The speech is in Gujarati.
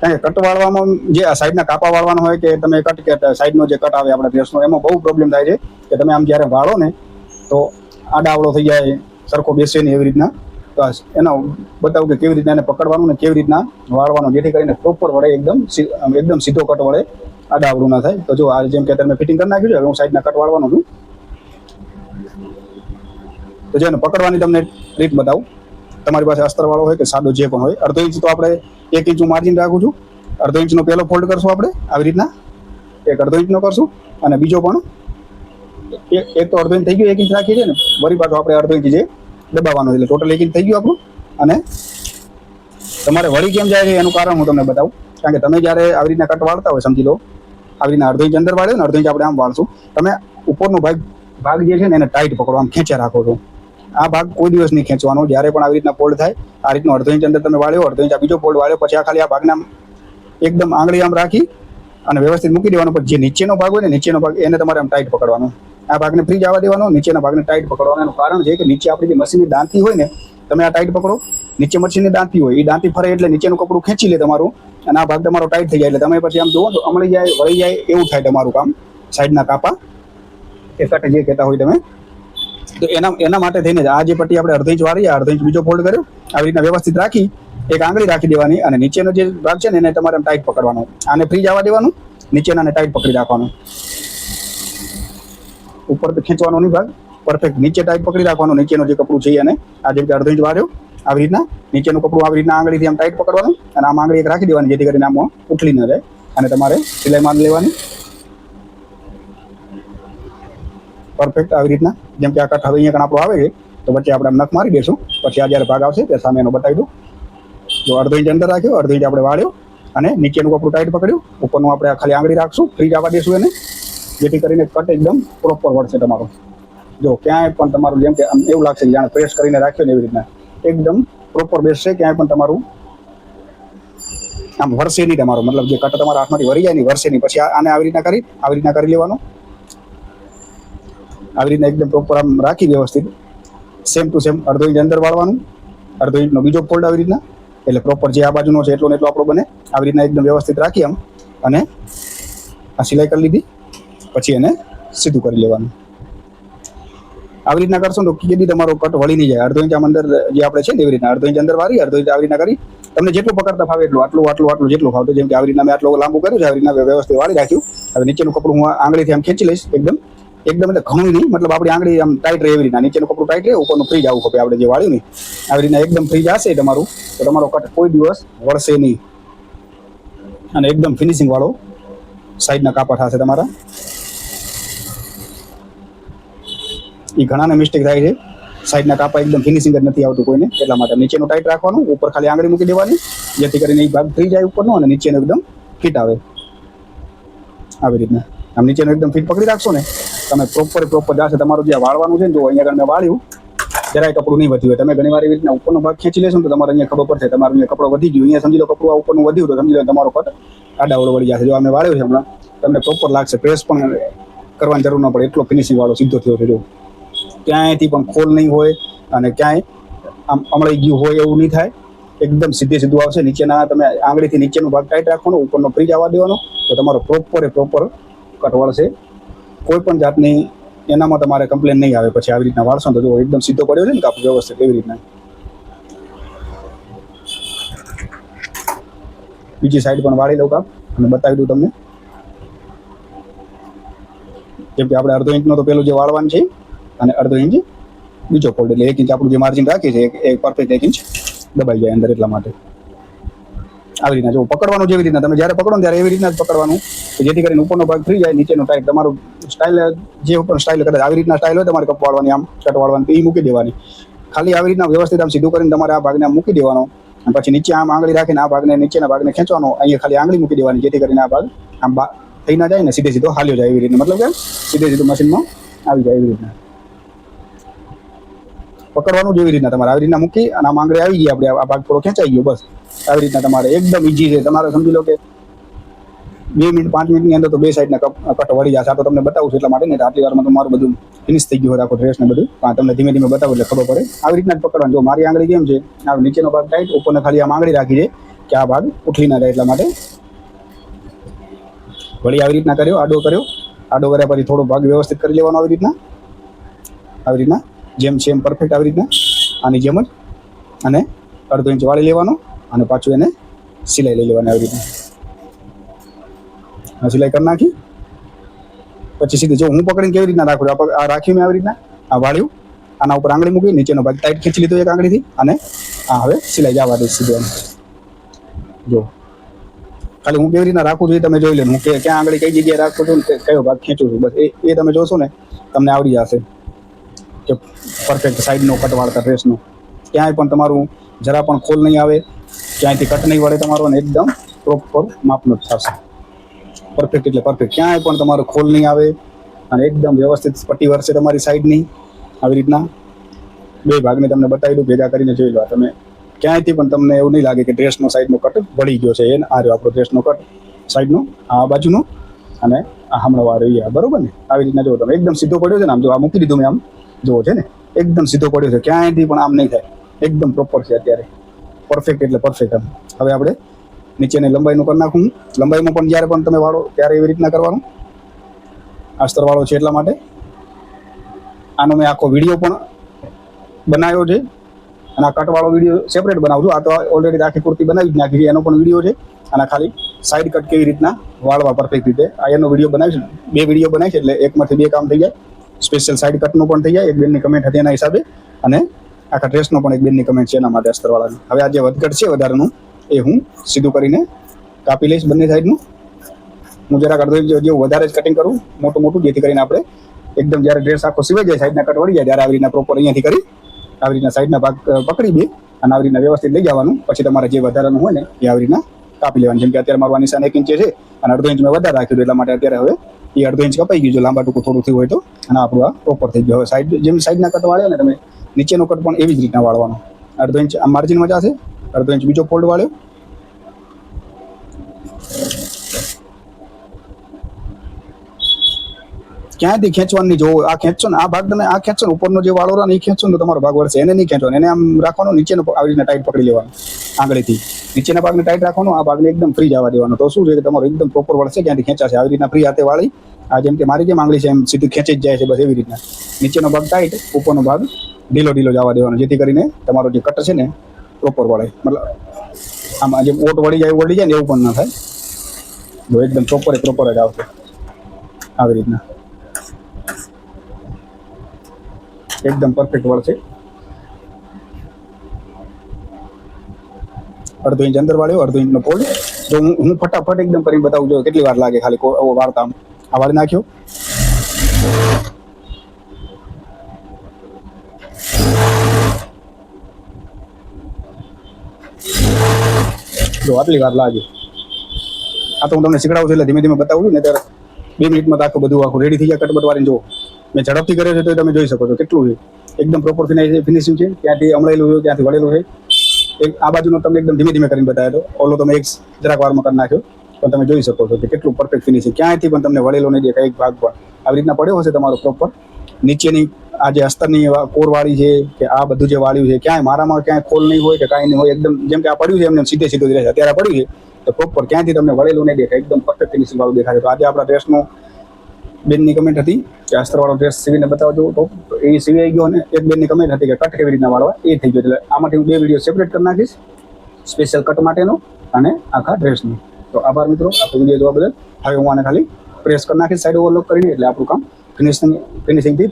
કારણ કે કટ વાળવામાં જે સાઈડના કાપા વાળવાનો હોય કે તમે કટ કે સાઈડનો જે કટ આવે આપણા ડ્રેસનો એમાં બહુ પ્રોબ્લેમ થાય છે કે તમે આમ જ્યારે વાળો ને તો આડાવડો થઈ જાય, સરખો બેસે ને એવી રીતના. તો એનો બતાવું કે કેવી રીતના એને પકડવાનું ને કેવી રીતના વાળવાનું, જેથી કરીને પ્રોપર વળે એકદમ એકદમ સીધો કટ વળે આડાવડું ના થાય. તો જો આ જેમ કે તમે ફિટિંગ કરી નાખ્યું છે હું સાઈડના કટ વાળવાનો છું. તો જો એને પકડવાની તમને રીત બતાવું. તમારી પાસે અસ્તર વાળો હોય કે સાદો જે પણ હોય. અડધો ઇંચ તો આપણે એક ઇંચ હું માર્જિન રાખું છું. અડધો ઇંચનો પહેલો ફોલ્ડ કરશું આપણે. આવી રીતના. એક અડધો ઇંચનો કરશું. અને બીજો પણ એક તો અડધો ઇંચ થઈ ગયો, એક ઇંચ રાખીએ છીએ ને. વળી પાછું આપણે અડધો ઇંચ જે દબાવવાનું એટલે ટોટલ એક ઇંચ થઈ ગયું આપણું. અને તમારે વળી કેમ જાય છે એનું કારણ હું તમને બતાવું. કારણ કે તમે જ્યારે આવી રીતના કટ વાળતા હોય, સમજી લો. આવી રીતના અડધો ઇંચ અંદર વાળ્યો ને, અડધો ઇંચ આપણે આમ વાળશું. તમે ઉપરનો ભાગ ભાગ જે છે ને એને ટાઈટ પકડો, આમ ખેંચ્યા રાખો છો. આ ભાગ કોઈ દિવસ નહીં ખેંચવાનો. જ્યારે પણ આવી રીતના પોલ્ડ થાય, આ રીતનો અડધો ઇંચ અંદર તમે વાળ્યો, અડધો ઇંચ બીજો પોલ્ડ વાળ્યો, પછી આ ખાલી આ ભાગને એકદમ આંગળી આમ રાખી અને વ્યવસ્થિત મૂકી દેવાનો. પછી જે નીચેનો ભાગ હોય ને, નીચેનો ભાગ એને તમારે આમ ટાઈટ પકડવાનો. આ ભાગને ફ્રી જવા દેવાનો, નીચેના ભાગને ટાઈટ પકડવાનો. એનું કારણ છે કે નીચે આપણી જે મશીનની દાંતી હોય ને, તમે આ ટાઈટ પકડો. નીચે મશીનની દાંતી હોય, એ દાંતી ફરે એટલે નીચેનું કપડું ખેંચી લે તમારું અને આ ભાગ તમારો ટાઈટ થઈ જાય. એટલે તમે પછી આમ જુઓ તો અમળી જાય, વળી જાય એવું થાય તમારું કામ. સાઈડના કાપા. એ કટ જે કહેતા હોય તમે એના એના માટે થઈને આ જે પટ્ટી આપણે અડધી ઇંચ વાળી અડધી ઇંચ બીજો ફોલ્ડ કર્યો, આવી રીતના વ્યવસ્થિત રાખી, એક આંગળી રાખી દેવાની અને નીચેનો જે ભાગ છે ને, એને તમારે ટાઈટ પકડવાનો. આને ફ્રી જવા દેવાનું નીચેનાને ટાઈટ પકડી રાખવાનું. ઉપર ખેંચવાનો નહીં ભાગ પરફેક્ટ નીચે ટાઈટ પકડી રાખવાનું, નીચેનો જે કપડું છે એને, આ જેમ કે અડધો ઇંચ વાળ્યો, આવી રીતના, નીચેનું કપડું આવી રીતના આંગળીથી આમ ટાઈટ પકડવાનું અને આમ આંગળી એક રાખી દેવાની, જેથી કરીને આમ ઉઠલી ન જાય. અને તમારે સિલાઈ મારી લેવાની. પરફેક્ટ આવી રીતના. જેમ કે આ કટ હવે અહીંયા કણ આપણો આવે છે, તો વચ્ચે આપણે નખ મારી દઈશું. પછી આ જ્યારે ભાગ આવશે, તે સામે એનો બતાવી દઉં. જો અડધો ઇંચ અંદર રાખ્યો, અડધો ઇંચ આપણે વાળ્યો અને નીચેનું કપડું ટાઈટ પકડ્યું. ઉપરનું આપણે ખાલી આંગળી રાખશું ફ્રી આવવા દઈશું એને, જેથી કરીને કટ એકદમ પ્રોપર વળશે તમારો. જો ક્યાંય પણ તમારું જેમ કે એવું લાગશે જાણે પ્રેસ કરીને રાખ્યો ને એવી રીતના. એકદમ પ્રોપર બેસશે, ક્યાંય પણ તમારું આમ વરસે નહીં તમારું. મતલબ જે કટ તમારા હાથમાંથી વરી જાય નહીં વરસે નહીં. પછી આને આવી રીતના કરી આવી રીતના કરી લેવાનું. આવી રીતના એકદમ પ્રોપર આમ રાખી વ્યવસ્થિત. સેમ ટુ સેમ અડધો ઇંચ અંદર વાળવાનું, અડધો ઇંચનો બીજો ફોલ્ડ આવી રીતના. એટલે પ્રોપર જે આ બાજુનો છે એટલો ને એટલો આપણો બને. આવી રીતના એકદમ વ્યવસ્થિત રાખી આમ. અને આ સિલાઈ કરી લીધી. પછી એને સીધું કરી લેવાનું. આવી રીતના કરશો તો કીધી તમારો કટ વળી નહીં જાય. અડધો ઇંચ આમ અંદર જે આપણે છે ને એવી રીતના અડધો ઇંચ અંદર વાળી, અડધો ઇંચ આવી રીતના કરી. તમને જેટલું પકડતા ફાવે એટલું, આટલું આટલું આટલું જેટલું ફાવતું. જેમ કે આવી રીતના મેં આટલું લાંબુ કર્યું છે, આવી રીતના વ્યવસ્થિત વાળી રાખ્યું. હવે નીચેનું કપડું હું આંગળીથી આમ ખેંચી લઈશ, એકદમ એકદમ એટલે ઘણું નહીં, મતલબ આપણી આંગળી આમ ટાઈટ રહે એવી રીતના. નીચેનું કપડું ટાઈટ રહે, ઉપરનું ફ્રી આવું ખપે આપણે જે વાળ્યું ને આવી રીતના એકદમ ફ્રી જશે તમારું. તો તમારો કટ કોઈ દિવસ વળશે નહીં. અને એકદમ ફિનિશિંગ વાળો સાઈડના કાપા થશે તમારા. એ ઘણાને મિસ્ટેક થાય છે. સાઈડના કાપા એકદમ ફિનિશિંગ જ નથી આવતું કોઈને, એટલા માટે. નીચેનું ટાઈટ રાખવાનું, ઉપર ખાલી આંગળી મૂકી દેવાની, જેથી કરીને એ ભાગ થઈ જાય ઉપરનો અને નીચેનો એકદમ ફિટ આવે. આવી રીતના. આમ નીચેનો એકદમ ફિટ પકડી રાખશો ને તમે પ્રોપર પ્રોપર જશે, તમારું જે વાળવાનું છે ને જો અહીંયા આગળ મેં વાળ્યું, જરાય કપડું નહીં વધ્યું હોય. તમે ઘણી વાર એવી રીતના ઉપરનો ભાગ ખેંચી લેશો ને તો તમારે અહીંયા ખબર પડશે, તમારું અહીંયા કપડો વધી ગયું. અહીંયા સમજી લો કપડું આ ઉપરનું વધ્યું તો સમજી લો તમારો કટ આડાવડો વળી જશે. જો અમે વાળ્યો છે હમણાં, તમને પ્રોપર લાગશે. પ્રેસ પણ કરવાની જરૂર ન પડે. એટલો ફિનિશિંગ વાળો સીધો થયો છે, જો. ક્યાંયથી પણ ખોલ નહીં હોય અને ક્યાંય આમ અમળાઈ ગયું હોય એવું નહીં થાય. એકદમ સીધે સીધું આવશે. નીચેના તમે આંગળીથી નીચેનો ભાગ ટાઈટ રાખવાનો, ઉપરનો ફ્રી આવવા દેવાનો, તો તમારો પ્રોપર એ પ્રોપર કટ વળશે. કોઈ પણ જાતની એનામાં તમારે કમ્પ્લેન નહીં આવે. પછી આવી રીતના વાળશો તો જો એકદમ સીધો પડ્યો છે ને કાપ વ્યવસ્થિત એવી રીતના. બીજી સાઈડ પણ વાળી લઉં કાપ અને બતાવી દઉં તમને. જેમ કે આપણે અડધો ઇંચનો તો પેલું જે વાળવાનું છે અને અડધો ઇંચ બીજો ફોલ્ડ એટલે એક ઇંચ આપણું જે માર્જિન રાખીએ છીએ એ પરફેક્ટ એક ઇંચ દબાઈ જાય અંદર એટલા માટે. આવી રીતના. જો પકડવાનું જેવી રીતના, તમે જ્યારે પકડો ત્યારે એવી રીતના જ પકડવાનું જેથી કરીને ઉપરનો ભાગ ફ્રી જાય, નીચેનો ટાઈટ તમારું સ્ટાઇલ જે ઉપર સ્ટાઇલ કદાચ આવી રીતના સ્ટાઇલ હોય, તમારે કપ વાળવાની આમ કટ વાળવાની એ મૂકી દેવાની. ખાલી આવી રીતના વ્યવસ્થિત આમ સીધું કરીને તમારે આ ભાગને આમ મૂકી દેવાનો. અને પછી નીચે આમ આંગળી રાખીને આ ભાગને નીચેના ભાગને ખેંચવાનો, અહીંયા ખાલી આંગળી મૂકી દેવાની, જેથી કરીને આ ભાગ આમ થઈ ના જાય ને સીધે સીધો હાલ્યો જાય એવી રીતના. મતલબ કે સીધે સીધું મશીનમાં આવી જાય એવી રીતના. પકડવાનું જેવી રીતના તમારે આવી રીતના મૂકી અને આમ આંગળી આવી ગઈ, આપણે આ ભાગ થોડો ખેંચાઈ ગયો, બસ. આવી રીતના તમારે એકદમ ઈઝી છે. તમારે સમજી લો કે બે મિનિટ, પાંચ મિનિટની અંદર તો બે સાઈડના કપ કટ વળી જશે. આ તો તમને બતાવું છું એટલા માટે નહીં આટલી વારમાં તો મારું બધું ફિનિશ થઈ ગયું હોય, આખો ડ્રેસ ને બધું. હા તમને ધીમે ધીમે બતાવું એટલે ખબર પડે. આવી રીતના જ પકડવાનું. જો મારી આંગળી કેમ છે? આ નીચેનો ભાગ ટાઈટ ઉપરને ખાલી આમ આંગળી રાખી છે કે આ ભાગ ઉઠી ના જાય એટલા માટે. વળી આવી રીતના કર્યો, આડો કર્યો. આડો કર્યા પછી થોડો ભાગ વ્યવસ્થિત કરી લેવાનો આવી રીતના. આવી રીતના. જેમ છે એમ પરફેક્ટ આવી રીતના. આની જેમ જ અને અડધો ઇંચ વાળી લેવાનો. અને પાછું એને સિલાઈ લઈ લેવાની આવી રીતના સિલાઈ કરી નાખી. પછી સીધી જો હું પકડીને કેવી રીતના રાખું? છું? આ રાખ્યું મેં આવી રીતના. આ વાળ્યું. આના ઉપર આંગળી મૂકી, નીચેનો ભાગ ટાઈટ ખેંચી લીધો એક આંગળીથી અને આ હવે સિલાઈ જવા દઈશ સીધો જો. ખાલી હું કેવી રીતના રાખું છું એ તમે જોઈ લો હું કે ક્યાં આંગળી કઈ જગ્યાએ રાખું છું કે કયો ભાગ ખેંચું છું, બસ એ એ તમે જોશો ને, તમને આવડી જશે. કે પરફેક્ટ સાઈડનો કટવાળતા ડ્રેસનો ક્યાંય પણ તમારું જરા પણ ખોલ નહીં આવે. ક્યાંયથી કટ નહીં વળે તમારો અને એકદમ પ્રોપર માપનો થશે. પરફેક્ટ એટલે પરફેક્ટ ક્યાંય પણ તમારો ખોલ નહીં આવે અને એકદમ વ્યવસ્થિત પટ્ટી વરસે તમારી સાઈડની આવી રીતના બે ભાગને તમને બતાવી દઉં ભેગા કરીને જોઈ લો. તમે ક્યાંયથી પણ તમને એવું નહીં લાગે કે ડ્રેસનો સાઈડનો કટ વળી ગયો છે. એને આ રહ્યો આપણો ડ્રેસનો કટ સાઈડનો આ બાજુનો અને આ હમણાં વાર રહ્યા બરોબર ને? આવી રીતના જો તમે. એકદમ સીધો પડ્યો છે ને આમ જો આ મૂકી દીધું મેં આમ. જુઓ છે ને? એકદમ સીધો પડ્યો છે. ક્યાંયથી પણ આમ નહીં થાય. એકદમ પ્રોપર છે અત્યારે. પરફેક્ટ એટલે પરફેક્ટ હવે આપણે નીચેની લંબાઈનું કરી નાખું. લંબાઈમાં પણ જ્યારે પણ તમે વાળો, ત્યારે એવી રીતના કરવાનું. આ વાળો છે એટલા માટે. આનો મેં આખો વીડિયો પણ બનાવ્યો છે. અને આ કટવાળો વીડિયો સેપરેટ બનાવું છું. આ તો ઓલરેડી આખી કુર્તી બનાવી જ નાખી એનો પણ વીડિયો છે. અને ખાલી સાઈડ કટ કેવી રીતના વાળવા પરફેક્ટ રીતે. આ એનો વીડિયો બનાવી છે બે વીડિયો બનાવી છે એટલે એકમાંથી બે કામ થઈ જાય. સ્પેશિયલ સાઈડ કટનું પણ થઈ જાય. એક બેનની કમેન્ટ હતી એના હિસાબે. અને આખા ડ્રેસનો પણ એક બેનની કમેન્ટ છે એના માટે અસ્તરવાળાની. હવે આ જે વધઘટ છે વધારાનું, એ હું સીધું કરીને કાપી લઈશ બંને સાઈડનું. હું જરાક અડધો જેવું વધારે જ કટિંગ કરું, મોટું મોટું, જેથી કરીને આપણે એકદમ જ્યારે ડ્રેસ આખો સિવાય જાય, સાઈડના કટ વળી જાય, ત્યારે આવી રીતના પ્રોપર અહીંયાથી કરી, આવી રીતના સાઈડના ભાગ પકડી દે અને આવી રીતના વ્યવસ્થિત લઈ જવાનું. પછી તમારે જે વધારાનું હોય ને, એ આવી રીતના કાપી લેવાનું. જેમ કે અત્યારે મારું નિશાન એક ઇંચે છે અને અડધો ઇંચ મેં વધારે રાખ્યું એટલા માટે અત્યારે હવે એ અડધો ઇંચ કપાઈ ગયું જો લાંબા ટૂંકું, થોડું થયું હોય તો. અને આપણું આ પ્રોપર થઈ ગયું. હવે સાઈડ જેમ સાઈડના કટ વાળ્યા ને તમે નીચેનો કટ પણ એવી જ રીતના વાળવાનો. અડધો ઇંચ આ માર્જિન મજા છે અડધો ઇંચ બીજો ફોલ્ડ વાળ્યો. ક્યાંથી ખેંચવાની જો આ ખેંચો ને, આ ભાગ તમે આ ખેંચો ને, ઉપરનો જે વાળો ને એ ખેંચો ને તમારો ભાગ વળશે. એને નહીં ખેંચવાનો એને આમ રાખવાનો, નીચેનો આવી રીતના ટાઈટ પકડી લેવાનો, આંગળીથી. નીચેના ભાગને ટાઈટ રાખવાનો, આ ભાગને એકદમ ફ્રી જવા દેવાનો. તો શું છે કે તમારો એકદમ પ્રોપર વળશે, ક્યાંથી ખેંચાશે? આવી રીતના ફ્રી હાથે વાળી. આ જેમ કે મારી જેમ આંગળી છે, એમ સીધી ખેંચી જ જાય છે, બસ એવી રીતના. નીચેનો ભાગ ટાઈટ ઉપરનો ભાગ ઢીલો ઢીલો જવા દેવાનો, જેથી કરીને તમારો જે કટ છે ને પ્રોપર વળે. મતલબ આમાં જે ઓટ વળી જાય વળી જાય ને એવું પણ ના થાય. જો એકદમ પ્રોપર પ્રોપર જ આવશે. આવી રીતના. એકદમ પરફેક્ટ વળશે. અડધો ઇંચ અંદર વાળ્યો, અડધો ઇંચનો પોલ જો હું હું ફટાફટ એકદમ કરીને બતાવું, જો કેટલી વાર લાગે ખાલી વાર્તા આમ. આ વાળી નાખ્યો. જો આટલી વાર લાગે. આ તો હું તમને શીખડાવું છું એટલે ધીમે ધીમે બતાવું છું ને ત્યારે બે મિનિટમાં આખું બધું આખું રેડી થઈ જાય કટબટ વાળીને જો મેં ઝડપથી કર્યો છે તો તમે જોઈ શકો છો કેટલું છે. એકદમ પ્રોપર ફિનિશિંગ છે ત્યાંથી અમળેલું છે, ત્યાંથી વળેલું છે. એક આ બાજુનો તમને એકદમ ધીમે ધીમે કરીને બતાવ્યો હતો. ઓલો તમે એક જરાક વારમાં કરી નાખ્યો. પણ તમે જોઈ શકો છો કે કેટલું પરફેક્ટ ફિનિશિંગ ક્યાંયથી પણ તમને વળેલો નહીં દેખાય, એક ભાગ પણ. આવી રીતના પડ્યો હશે તમારો પ્રોપર નીચેની આ જે અસ્તરની કોરવાળી છે કે આ બધું જે વાળ્યું છે, ક્યાંય મારામાં ક્યાંય ખોલ નહીં હોય કે કાંઈ નહીં હોય, એકદમ જેમ કે આ પડ્યું છે એમને સીધે સીધું જ રહેશે. અત્યારે પડ્યું છે, તો પ્રોપર ક્યાંથી તમને વળેલું નહીં દેખાય, એકદમ પરફેક્ટ ફિનિશિંગ વાળું દેખાય તો આજે આપણા ડ્રેસનું બેનની કમેન્ટ હતી કે અસ્તરવાળો ડ્રેસ સીવીને બતાવજો. તો એ સીવાઈ ગયો અને એક બેનની કમેન્ટ હતી કે કટ કેવી રીતના વાળવા? એ થઈ ગયો. એટલે આમાંથી હું બે વીડિયો સેપરેટ કરી નાખીશ સ્પેશિયલ કટ માટેનો અને આખા ડ્રેસનો તો આભાર મિત્રો, આખો વીડિયો જોવા બદલ. હવે હું આને ખાલી પ્રેસ કરી નાખીશ સાઈડ ઓવરલોક કરીને, એટલે આપણું કામ ફિનિશિંગ ફિનિશિંગથી